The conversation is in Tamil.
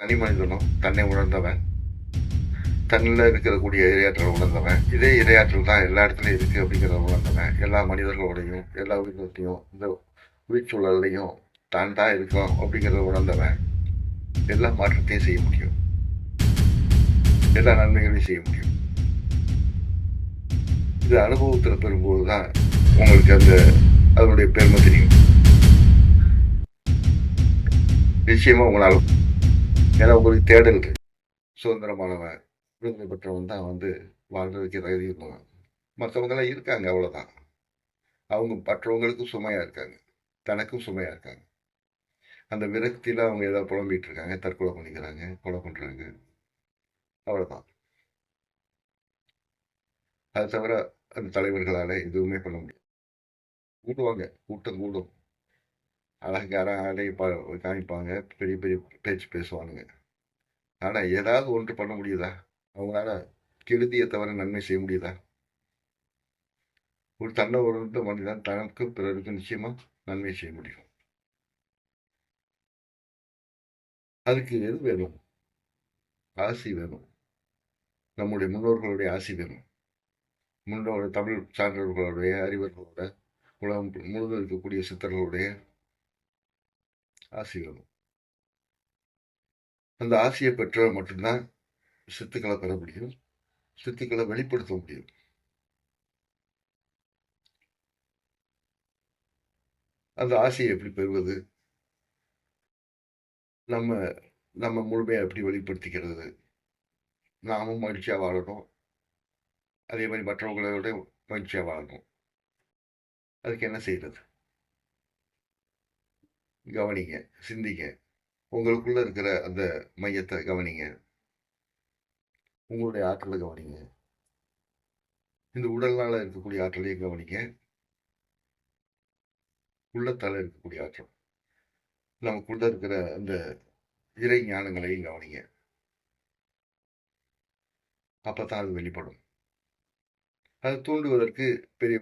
தனி மனிதனும் தன்னை உணர்ந்தவன். தன்னில் இருக்கக்கூடிய இரையாற்றல் உணர்ந்தவன். இதே இரையாற்றல் தான் எல்லா இடத்துலையும் இருக்குது அப்படிங்கிறத உணர்ந்தவன். எல்லா மனிதர்களோடையும் எல்லா உயிரினத்தையும் இந்த உயிர்ச்சூழல்லையும் தான் தான் இருக்கோம் அப்படிங்கிறத உணர்ந்தவன் எல்லா மாற்றத்தையும் செய்ய முடியும். எல்லா நன்மைகளையும் செய்ய முடியும். இது அனுபவத்தில் பெறும்போது தான் உங்களுக்கு அந்த அதனுடைய பெருமை தெரியும். நிச்சயமாக உங்களால் ஏன்னா உங்களுக்கு தேடல் இருக்கு சுதந்திரமானவன் விடுதலை பெற்றவன் தான் வந்து வாழ்றதுக்கு தகுதி இருந்தவன் மற்றவங்களாம் இருக்காங்க அவ்வளோதான் அவங்க மற்றவங்களுக்கும் சுமையாக இருக்காங்க. தனக்கும் சுமையாக இருக்காங்க. அந்த விரக்தியில் அவங்க ஏதோ புலம்பிகிட்டு இருக்காங்க தற்கொலை பண்ணிக்கிறாங்க கொலை பண்ணுறாங்க அவ்வளோதான் அது தவிர அந்த தலைவர்களால் எதுவுமே பண்ண முடியாது. கூடுவாங்க கூட்டம் கூடும். அழகார ஆடை பா காமிப்பாங்க. பெரிய பெரிய பேச்சு பேசுவானுங்க. ஆனால் ஏதாவது ஒன்று பண்ண முடியுதா? அவங்களால கெடுதியை தவிர நன்மை செய்ய முடியுதா? ஒரு தன்னை உணர்ந்த மனிதன் தனக்கு பிறருக்கு நிச்சயமாக நன்மை செய்ய முடியும். அதுக்கு எது வேணும்? ஆசி வேணும். நம்முடைய முன்னோர்களுடைய ஆசி வேணும். முன்னோட தமிழ் சான்றவர்களுடைய அறிவர்களோட உலகம் முழுவதும் இருக்கக்கூடிய சித்தர்களுடைய ஆசை வரும் அந்த ஆசையை பெற்றால் மட்டும்தான் சித்துக்களை பெற முடியும் சித்துக்களை வெளிப்படுத்த முடியும். அந்த ஆசையை எப்படி பெறுவது? நம்ம நம்ம முழுமையாக எப்படி வெளிப்படுத்திக்கிறது? நாமும் மகிழ்ச்சியாக வாழணும். அதே மாதிரி மற்றவங்களோட மகிழ்ச்சியாக வாழணும். அதுக்கு என்ன செய்யறது? கவனிங்க சிந்திங்க. உங்களுக்குள்ள இருக்கிற அந்த மையத்தை கவனிங்க. உங்களுடைய ஆற்றலை கவனிங்க. இந்த உடல்னால இருக்கக்கூடிய ஆற்றலையும் கவனிங்க. உள்ளத்தால் இருக்கக்கூடிய ஆற்றல். நமக்குள்ள இருக்கிற அந்த இறை ஞானங்களையும் கவனிங்க. அப்பதான் அது வெளிப்படும். அதை தூண்டுவதற்கு பெரிய